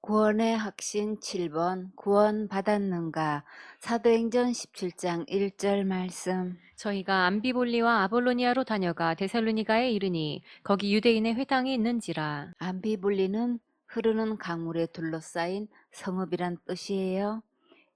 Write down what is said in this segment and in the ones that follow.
구원의 확신 7번 구원 받았는가? 사도행전 17장 1절 말씀. 저희가 암비볼리와 아볼로니아로 다녀가 데살로니가에 이르니 거기 유대인의 회당이 있는지라. 암비불리는 흐르는 강물에 둘러싸인 성읍이란 뜻이에요.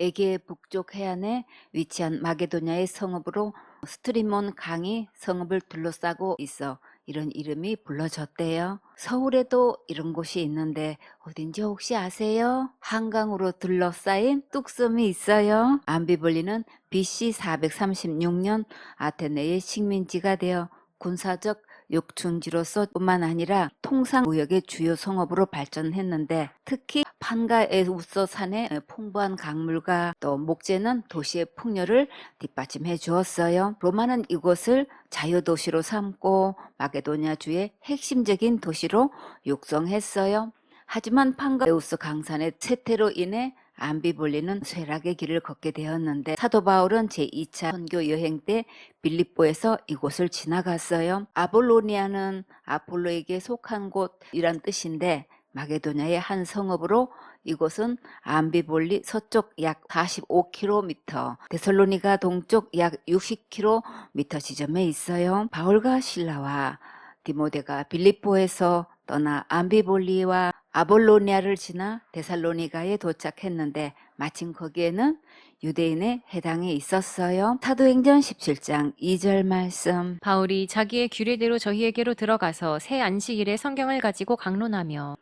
에게 북쪽 해안에 위치한 마게도냐의 성읍으로 스트리몬 강이 성읍을 둘러싸고 있어 이런 이름이 불러졌대요. 서울에도 이런 곳이 있는데 어딘지 혹시 아세요? 한강으로 둘러싸인 뚝섬이 있어요. 암비볼리는 BC 436년 아테네의 식민지가 되어 군사적 육충지로서 뿐만 아니라 통상 무역의 주요 성업으로 발전했는데 특히 판가 에우서 산의 풍부한 강물과 또 목재는 도시의 풍요를 뒷받침해 주었어요. 로마는 이곳을 자유도시로 삼고 마게도냐 주의 핵심적인 도시로 육성했어요. 하지만 판가에우스 강산의 쇠퇴로 인해 암비볼리는 쇠락의 길을 걷게 되었는데 사도 바울은 제2차 선교 여행 때 빌립보에서 이곳을 지나갔어요. 아볼로니아는 아폴로에게 속한 곳이란 뜻인데 마게도냐의 한 성읍으로 이곳은 암비볼리 서쪽 약 45km, 데살로니가 동쪽 약 60km 지점에 있어요. 바울과 신라와 디모데가 빌립보에서 떠나 암비볼리와 아볼로니아를 지나 데살로니가에 도착했는데 마침 거기에는 유대인의 해당이 있었어요. 사도행전 17장 2절 말씀. 바울이 자기의 규례대로 저희에게로 들어가서 새 안식일에 성경을 가지고 강론하며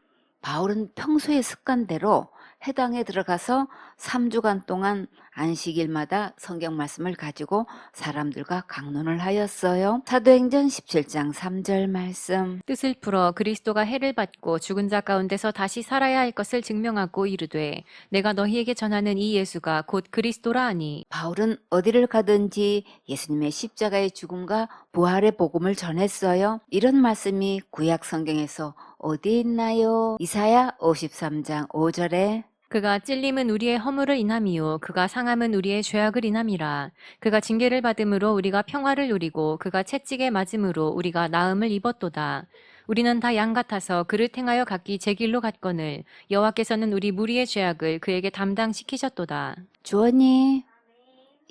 바울은 평소의 습관대로 해당에 들어가서 3주간 동안 안식일마다 성경 말씀을 가지고 사람들과 강론을 하였어요. 사도행전 17장 3절 말씀. 뜻을 풀어 그리스도가 해를 받고 죽은 자 가운데서 다시 살아야 할 것을 증명하고 이르되 내가 너희에게 전하는 이 예수가 곧 그리스도라 하니 바울은 어디를 가든지 예수님의 십자가의 죽음과 부활의 복음을 전했어요. 이런 말씀이 구약 성경에서 어디에 있나요? 이사야 53장 5절에 그가 찔림은 우리의 허물을 인함이요 그가 상함은 우리의 죄악을 인함이라 그가 징계를 받음으로 우리가 평화를 누리고 그가 채찍에 맞음으로 우리가 나음을 입었도다 우리는 다 양 같아서 그를 행하여 각기 제 길로 갔거늘 여호와께서는 우리 무리의 죄악을 그에게 담당시키셨도다 주원이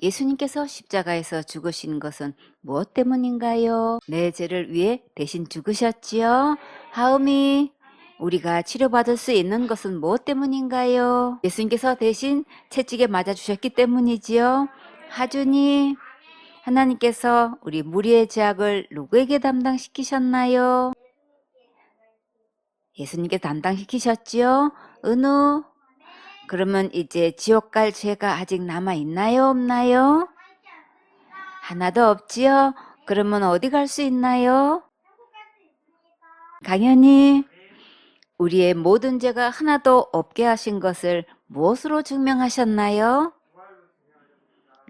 예수님께서 십자가에서 죽으신 것은 무엇 때문인가요? 내 죄를 위해 대신 죽으셨지요. 하음이 우리가 치료받을 수 있는 것은 무엇 때문인가요? 예수님께서 대신 채찍에 맞아 주셨기 때문이지요. 하준이 하나님께서 우리 무리의 죄악을 누구에게 담당시키셨나요? 예수님께 담당시키셨지요. 은우 그러면 이제 지옥 갈 죄가 아직 남아 있나요? 없나요? 하나도 없지요? 그러면 어디 갈 수 있나요? 당연히 우리의 모든 죄가 하나도 없게 하신 것을 무엇으로 증명하셨나요?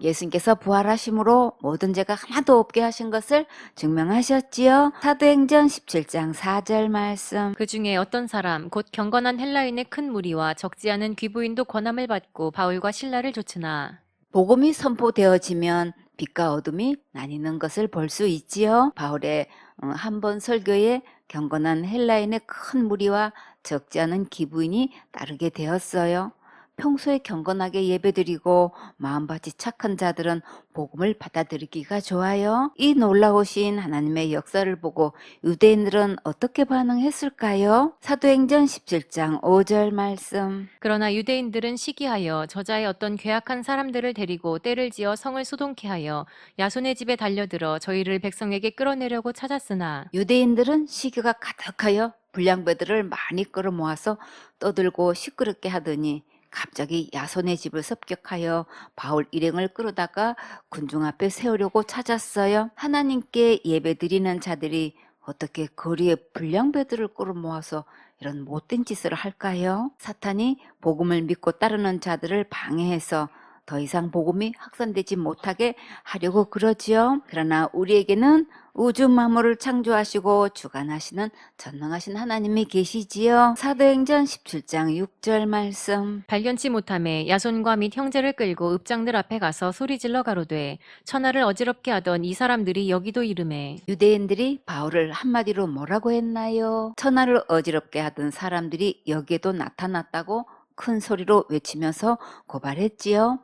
예수님께서 부활하심으로 모든 죄가 하나도 없게 하신 것을 증명하셨지요. 사도행전 17장 4절 말씀. 그 중에 어떤 사람 곧 경건한 헬라인의 큰 무리와 적지 않은 귀부인도 권함을 받고 바울과 신라를 좇으나 복음이 선포되어지면 빛과 어둠이 나뉘는 것을 볼 수 있지요. 바울의 어, 한번 설교에 경건한 헬라인의 큰 무리와 적지 않은 기부인이 따르게 되었어요. 평소에 경건하게 예배드리고 마음밭이 착한 자들은 복음을 받아들이기가 좋아요. 이 놀라우신 하나님의 역사를 보고 유대인들은 어떻게 반응했을까요? 사도행전 17장 5절 말씀. 그러나 유대인들은 시기하여 저자의 어떤 괴악한 사람들을 데리고 때를 지어 성을 소동케 하여 야손의 집에 달려들어 저희를 백성에게 끌어내려고 찾았으나 유대인들은 시기가 가득하여 불량배들을 많이 끌어모아서 떠들고 시끄럽게 하더니 갑자기 야손의 집을 습격하여 바울 일행을 끌어다가 군중 앞에 세우려고 찾았어요. 하나님께 예배드리는 자들이 어떻게 거리에 불량배들을 끌어모아서 이런 못된 짓을 할까요? 사탄이 복음을 믿고 따르는 자들을 방해해서 더 이상 복음이 확산되지 못하게 하려고 그러지요. 그러나 우리에게는 우주 만물을 창조하시고 주관하시는 전능하신 하나님이 계시지요. 사도행전 17장 6절 말씀. 발견치 못함에 야손과 및 형제를 끌고 읍장들 앞에 가서 소리질러 가로되 천하를 어지럽게 하던 이 사람들이 여기도 이름에 유대인들이 바울을 한마디로 뭐라고 했나요? 천하를 어지럽게 하던 사람들이 여기에도 나타났다고 큰 소리로 외치면서 고발했지요.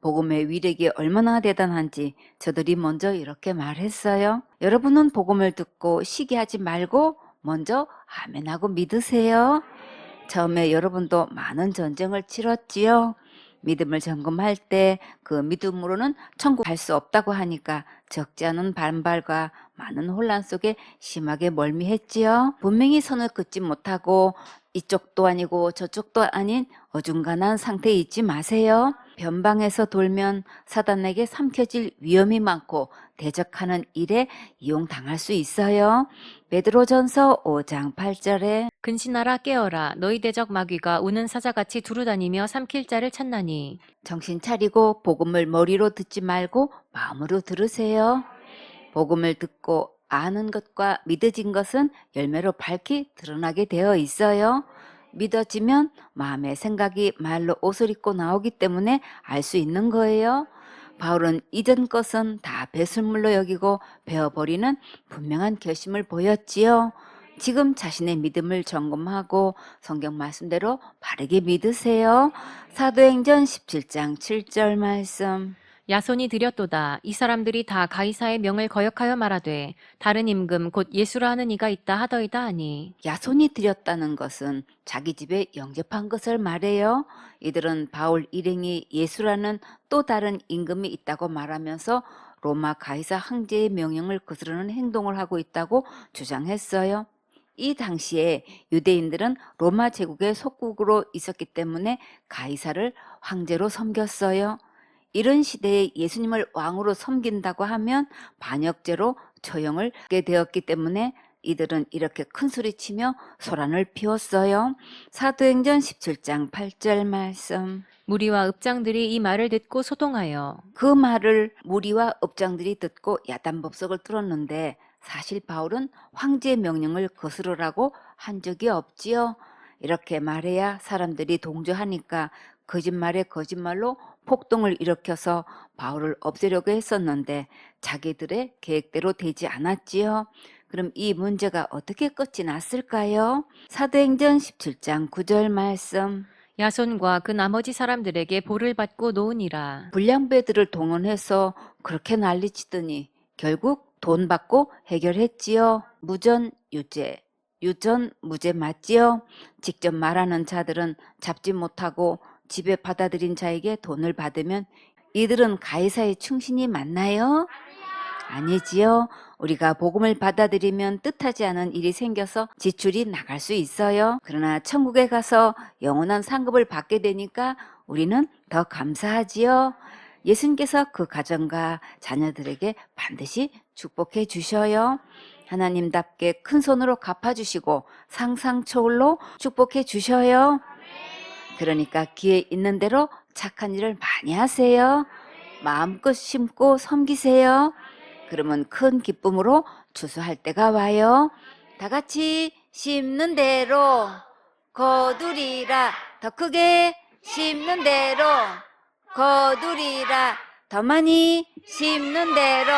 복음의 위력이 얼마나 대단한지 저들이 먼저 이렇게 말했어요. 여러분은 복음을 듣고 시기하지 말고 먼저 아멘하고 믿으세요. 처음에 여러분도 많은 전쟁을 치렀지요. 믿음을 점검할 때 그 믿음으로는 천국 갈 수 없다고 하니까 적지 않은 반발과 많은 혼란 속에 심하게 멀미했지요. 분명히 선을 긋지 못하고 이쪽도 아니고 저쪽도 아닌 어중간한 상태에 있지 마세요. 변방에서 돌면 사단에게 삼켜질 위험이 많고 대적하는 일에 이용당할 수 있어요. 베드로전서 5장 8절에 근신하라 깨어라 너희 대적 마귀가 우는 사자같이 두루다니며 삼킬 자를 찾나니 정신 차리고 복음을 머리로 듣지 말고 마음으로 들으세요. 복음을 듣고 아는 것과 믿어진 것은 열매로 밝히 드러나게 되어 있어요. 믿어지면 마음의 생각이 말로 옷을 입고 나오기 때문에 알 수 있는 거예요. 바울은 이전 것은 다 배설물로 여기고 베어버리는 분명한 결심을 보였지요. 지금 자신의 믿음을 점검하고 성경 말씀대로 바르게 믿으세요. 사도행전 17장 7절 말씀. 야손이 드렸도다 이 사람들이 다 가이사의 명을 거역하여 말하되 다른 임금 곧 예수라 하는 이가 있다 하더이다 하니 야손이 드렸다는 것은 자기 집에 영접한 것을 말해요. 이들은 바울 일행이 예수라는 또 다른 임금이 있다고 말하면서 로마 가이사 황제의 명령을 거스르는 행동을 하고 있다고 주장했어요. 이 당시에 유대인들은 로마 제국의 속국으로 있었기 때문에 가이사를 황제로 섬겼어요. 이런 시대에 예수님을 왕으로 섬긴다고 하면 반역죄로 처형을 받게 되었기 때문에 이들은 이렇게 큰 소리치며 소란을 피웠어요. 사도행전 17장 8절 말씀. 무리와 읍장들이 이 말을 듣고 소동하여 그 말을 무리와 업장들이 듣고 야단법석을 들었는데 사실 바울은 황제의 명령을 거스르라고 한 적이 없지요. 이렇게 말해야 사람들이 동조하니까 거짓말에 거짓말로 폭동을 일으켜서 바울을 없애려고 했었는데 자기들의 계획대로 되지 않았지요. 그럼 이 문제가 어떻게 끝이 났을까요? 사도행전 17장 9절 말씀. 야손과 그 나머지 사람들에게 볼을 받고 놓으니라 불량배들을 동원해서 그렇게 난리치더니 결국 돈 받고 해결했지요. 무전 유죄. 유전 무죄 맞지요? 직접 말하는 자들은 잡지 못하고 집에 받아들인 자에게 돈을 받으면 이들은 가이사의 충신이 맞나요? 아니지요. 우리가 복음을 받아들이면 뜻하지 않은 일이 생겨서 지출이 나갈 수 있어요. 그러나 천국에 가서 영원한 상급을 받게 되니까 우리는 더 감사하지요. 예수님께서 그 가정과 자녀들에게 반드시 축복해 주셔요. 하나님답게 큰 손으로 갚아주시고 상상초월로 축복해 주셔요. 그러니까 기회 있는 대로 착한 일을 많이 하세요. 마음껏 심고 섬기세요. 그러면 큰 기쁨으로 추수할 때가 와요. 다 같이 심는 대로 거두리라 더 크게 심는 대로 거두리라 더 많이 심는 대로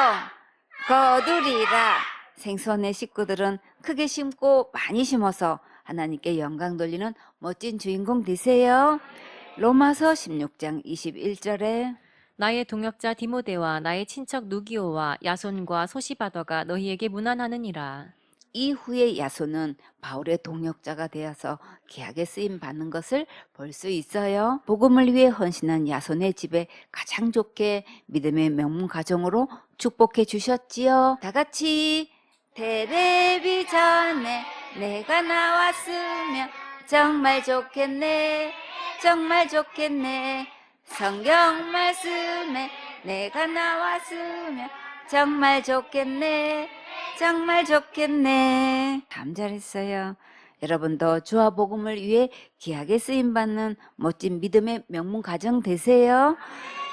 거두리라 생선의 식구들은 크게 심고 많이 심어서 하나님께 영광 돌리는 멋진 주인공 되세요. 로마서 16장 21절에 나의 동역자 디모데와 나의 친척 누기오와 야손과 소시바더가 너희에게 문안하느니라 이후에 야손은 바울의 동역자가 되어서 계약에 쓰임 받는 것을 볼 수 있어요. 복음을 위해 헌신한 야손의 집에 가장 좋게 믿음의 명문 가정으로 축복해 주셨지요. 다 같이 텔레비전에 내가 나왔으면 정말 좋겠네. 정말 좋겠네. 성경 말씀에 내가 나왔으면 정말 좋겠네. 정말 좋겠네. 참 잘했어요. 여러분도 주와 복음을 위해 귀하게 쓰임 받는 멋진 믿음의 명문 가정 되세요.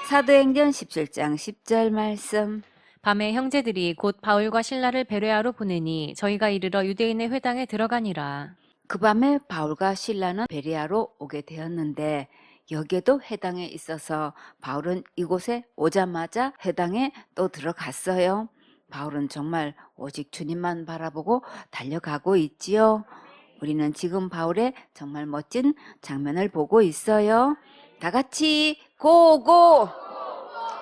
사도행전 17장 10절 말씀. 밤에 형제들이 곧 바울과 신라를 베레아로 보내니 저희가 이르러 유대인의 회당에 들어가니라. 그 밤에 바울과 신라는 베리아로 오게 되었는데 여기에도 해당에 있어서 바울은 이곳에 오자마자 해당에 또 들어갔어요. 바울은 정말 오직 주님만 바라보고 달려가고 있지요. 우리는 지금 바울의 정말 멋진 장면을 보고 있어요. 다 같이 고고!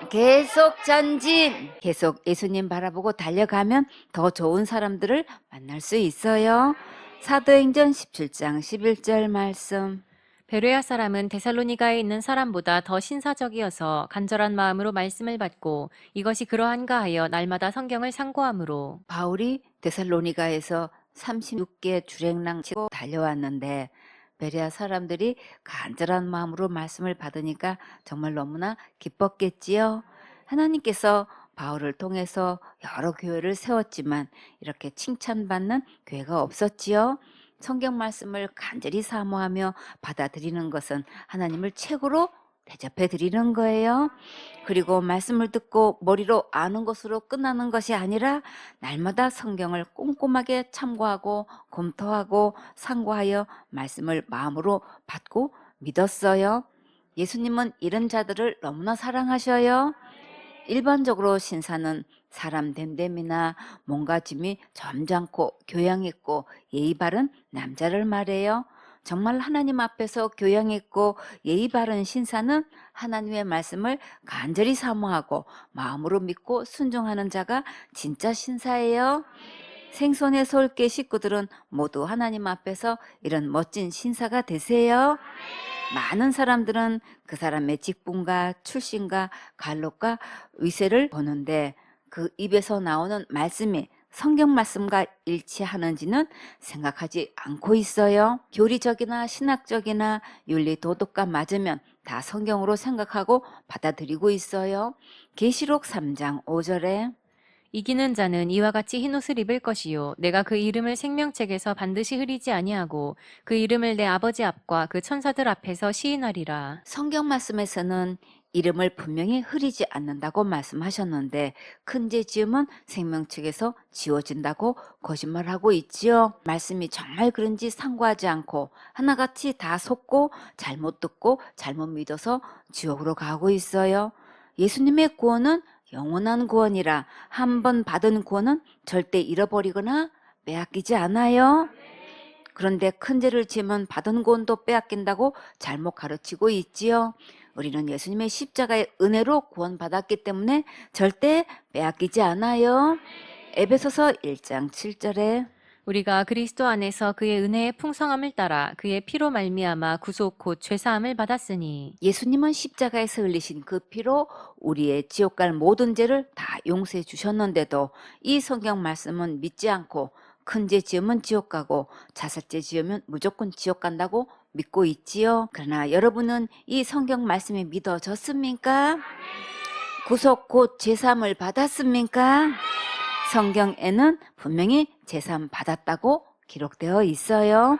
계속 전진! 계속 예수님 바라보고 달려가면 더 좋은 사람들을 만날 수 있어요. 사도행전 17장 11절 말씀. 베레아 사람은 데살로니가에 있는 사람보다 더 신사적이어서 간절한 마음으로 말씀을 받고 이것이 그러한가 하여 날마다 성경을 상고함으로 바울이 데살로니가에서 36개 주랭랑 치고 달려왔는데 베레아 사람들이 간절한 마음으로 말씀을 받으니까 정말 너무나 기뻤겠지요. 하나님께서 바울을 통해서 여러 교회를 세웠지만 이렇게 칭찬받는 교회가 없었지요. 성경 말씀을 간절히 사모하며 받아들이는 것은 하나님을 최고로 대접해 드리는 거예요. 그리고 말씀을 듣고 머리로 아는 것으로 끝나는 것이 아니라 날마다 성경을 꼼꼼하게 참고하고 검토하고 상고하여 말씀을 마음으로 받고 믿었어요. 예수님은 이런 자들을 너무나 사랑하셔요. 일반적으로 신사는 사람 됨됨이나 몸가짐이 점잖고 교양 있고 예의 바른 남자를 말해요. 정말 하나님 앞에서 교양 있고 예의 바른 신사는 하나님의 말씀을 간절히 사모하고 마음으로 믿고 순종하는 자가 진짜 신사예요. 생손의 서울계 식구들은 모두 하나님 앞에서 이런 멋진 신사가 되세요. 많은 사람들은 그 사람의 직분과 출신과 갈록과 위세를 보는데 그 입에서 나오는 말씀이 성경 말씀과 일치하는지는 생각하지 않고 있어요. 교리적이나 신학적이나 윤리 도덕과 맞으면 다 성경으로 생각하고 받아들이고 있어요. 계시록 3장 5절에 이기는 자는 이와 같이 흰 옷을 입을 것이요 내가 그 이름을 생명책에서 반드시 흐리지 아니하고 그 이름을 내 아버지 앞과 그 천사들 앞에서 시인하리라 성경 말씀에서는 이름을 분명히 흐리지 않는다고 말씀하셨는데 큰 죄 지음은 생명책에서 지워진다고 거짓말하고 있지요. 말씀이 정말 그런지 상고하지 않고 하나같이 다 속고 잘못 듣고 잘못 믿어서 지옥으로 가고 있어요. 예수님의 구원은 영원한 구원이라 한 번 받은 구원은 절대 잃어버리거나 빼앗기지 않아요. 그런데 큰 죄를 지으면 받은 구원도 빼앗긴다고 잘못 가르치고 있지요. 우리는 예수님의 십자가의 은혜로 구원받았기 때문에 절대 빼앗기지 않아요. 에베소서 1장 7절에 우리가 그리스도 안에서 그의 은혜의 풍성함을 따라 그의 피로 말미암아 구속 곧 죄사함을 받았으니 예수님은 십자가에서 흘리신 그 피로 우리의 지옥 갈 모든 죄를 다 용서해 주셨는데도 이 성경 말씀은 믿지 않고 큰 죄 지으면 지옥 가고 자살죄 지으면 무조건 지옥 간다고 믿고 있지요. 그러나 여러분은 이 성경 말씀이 믿어졌습니까? 구속 곧 제삼을 받았습니까? 성경에는 분명히 제삼 받았다고 기록되어 있어요.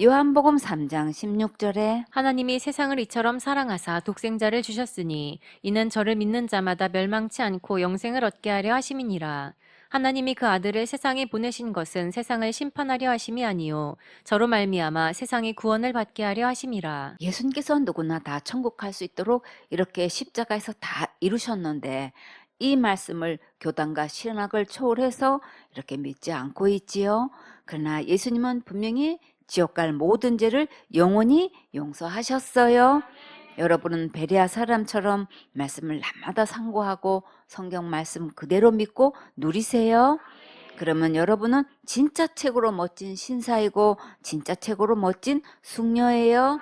요한복음 3장 16절에 하나님이 세상을 이처럼 사랑하사 독생자를 주셨으니 이는 저를 믿는 자마다 멸망치 않고 영생을 얻게 하려 하심이니라. 하나님이 그 아들을 세상에 보내신 것은 세상을 심판하려 하심이 아니요 저로 말미암아 세상이 구원을 받게 하려 하심이라. 예수님께서 누구나 다 천국 갈 수 있도록 이렇게 십자가에서 다 이루셨는데 이 말씀을 교단과 신학을 초월해서 이렇게 믿지 않고 있지요. 그러나 예수님은 분명히 지옥 갈 모든 죄를 영원히 용서하셨어요. 여러분은 베레아 사람처럼 말씀을 날마다 상고하고 성경 말씀 그대로 믿고 누리세요. 그러면 여러분은 진짜 최고로 멋진 신사이고 진짜 최고로 멋진 숙녀예요.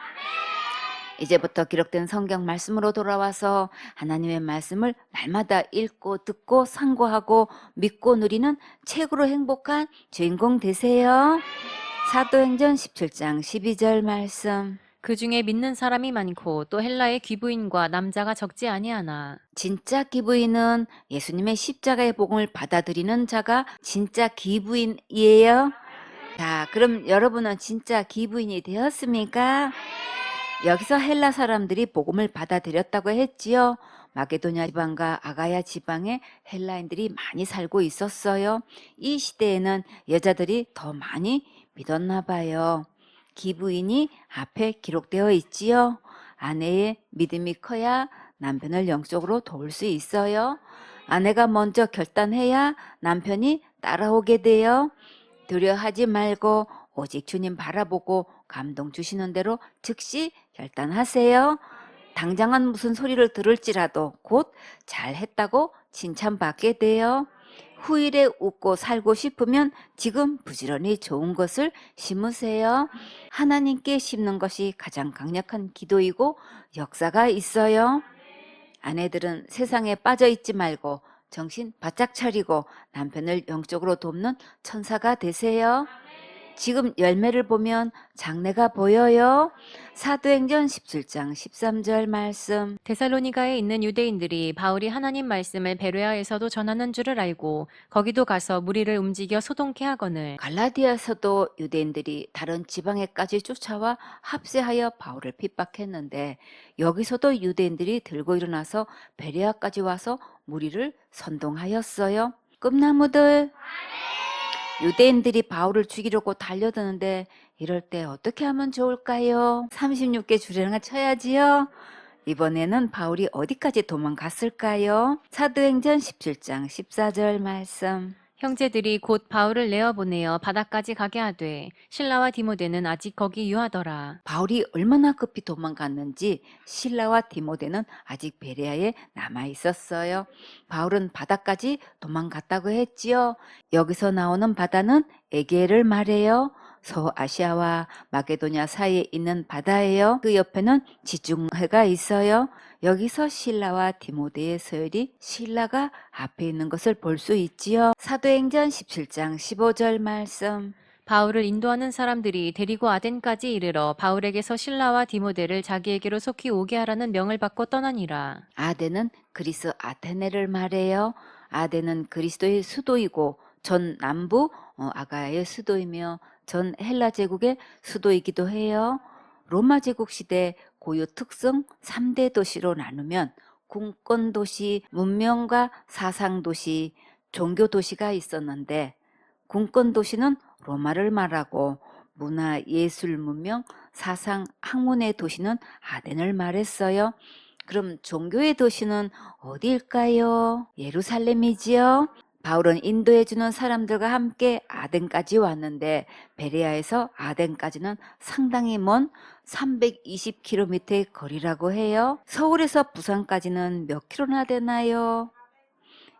이제부터 기록된 성경 말씀으로 돌아와서 하나님의 말씀을 날마다 읽고 듣고 상고하고 믿고 누리는 최고로 행복한 주인공 되세요. 사도행전 17장 12절 말씀. 그 중에 믿는 사람이 많고 또 헬라의 귀부인과 남자가 적지 아니하나 진짜 기부인은 예수님의 십자가의 복음을 받아들이는 자가 진짜 기부인이에요. 자, 그럼 여러분은 진짜 기부인이 되었습니까? 여기서 헬라 사람들이 복음을 받아들였다고 했지요. 마게도냐 지방과 아가야 지방에 헬라인들이 많이 살고 있었어요. 이 시대에는 여자들이 더 많이 믿었나 봐요. 기부인이 앞에 기록되어 있지요. 아내의 믿음이 커야 남편을 영적으로 도울 수 있어요. 아내가 먼저 결단해야 남편이 따라오게 돼요. 두려워하지 말고 오직 주님 바라보고 감동 주시는 대로 즉시 결단하세요. 당장은 무슨 소리를 들을지라도 곧 잘했다고 칭찬받게 돼요. 후일에 웃고 살고 싶으면 지금 부지런히 좋은 것을 심으세요. 하나님께 심는 것이 가장 강력한 기도이고 역사가 있어요. 아내들은 세상에 빠져 있지 말고 정신 바짝 차리고 남편을 영적으로 돕는 천사가 되세요. 지금 열매를 보면 장래가 보여요. 사도행전 17장 13절 말씀. 데살로니가에 있는 유대인들이 바울이 하나님 말씀을 베레아에서도 전하는 줄을 알고 거기도 가서 무리를 움직여 소동케 하거늘 갈라디아서도 유대인들이 다른 지방에까지 쫓아와 합세하여 바울을 핍박했는데 여기서도 유대인들이 들고 일어나서 베레아까지 와서 무리를 선동하였어요. 꿈나무들 유대인들이 바울을 죽이려고 달려드는데 이럴 때 어떻게 하면 좋을까요? 36개 주례나 쳐야지요. 이번에는 바울이 어디까지 도망갔을까요? 사도행전 17장 14절 말씀. 형제들이 곧 바울을 내어 보내어 바다까지 가게 하되 신라와 디모데는 아직 거기 유하더라 바울이 얼마나 급히 도망갔는지 신라와 디모데는 아직 베레아에 남아 있었어요. 바울은 바다까지 도망갔다고 했지요. 여기서 나오는 바다는 에게를 말해요. 서아시아와 마게도냐 사이에 있는 바다예요. 그 옆에는 지중해가 있어요. 여기서 신라와 디모데의 서열이 신라가 앞에 있는 것을 볼 수 있지요. 사도행전 17장 15절 말씀. 바울을 인도하는 사람들이 데리고 아덴까지 이르러 바울에게서 신라와 디모데를 자기에게로 속히 오게 하라는 명을 받고 떠나니라 아덴은 그리스 아테네를 말해요. 아덴은 그리스도의 수도이고 전 남부 어, 아가야의 수도이며 전 헬라 제국의 수도이기도 해요. 로마 제국 시대 고유 특성 3대 도시로 나누면 군권 도시, 문명과 사상 도시, 종교 도시가 있었는데 군권 도시는 로마를 말하고 문화, 예술, 문명, 사상, 학문의 도시는 아덴을 말했어요. 그럼 종교의 도시는 어디일까요? 예루살렘이지요. 바울은 인도해 주는 사람들과 함께 아덴까지 왔는데 베레아에서 아덴까지는 상당히 먼 320km의 거리라고 해요. 서울에서 부산까지는 몇 킬로나 되나요?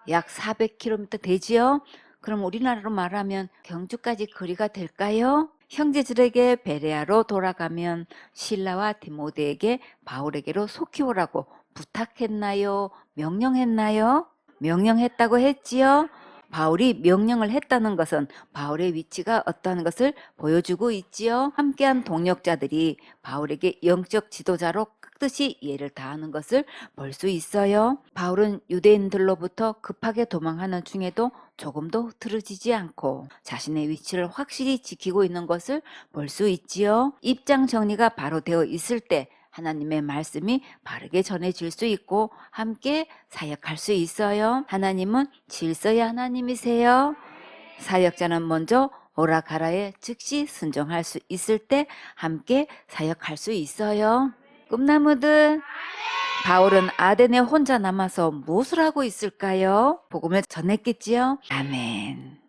약 400km 되지요? 그럼 우리나라로 말하면 경주까지 거리가 될까요? 형제들에게 베레아로 돌아가면 신라와 디모데에게 바울에게로 속히 오라고 부탁했나요? 명령했나요? 명령했다고 했지요. 바울이 명령을 했다는 것은 바울의 위치가 어떠한 것을 보여주고 있지요. 함께한 동역자들이 바울에게 영적 지도자로 깍듯이 예를 다하는 것을 볼 수 있어요. 바울은 유대인들로부터 급하게 도망하는 중에도 조금도 흐트러지지 않고 자신의 위치를 확실히 지키고 있는 것을 볼 수 있지요. 입장 정리가 바로 되어 있을 때 하나님의 말씀이 바르게 전해질 수 있고 함께 사역할 수 있어요. 하나님은 질서의 하나님이세요. 사역자는 먼저 오라 가라에 즉시 순종할 수 있을 때 함께 사역할 수 있어요. 꿈나무들 바울은 아덴에 혼자 남아서 무엇을 하고 있을까요? 복음을 전했겠지요? 아멘.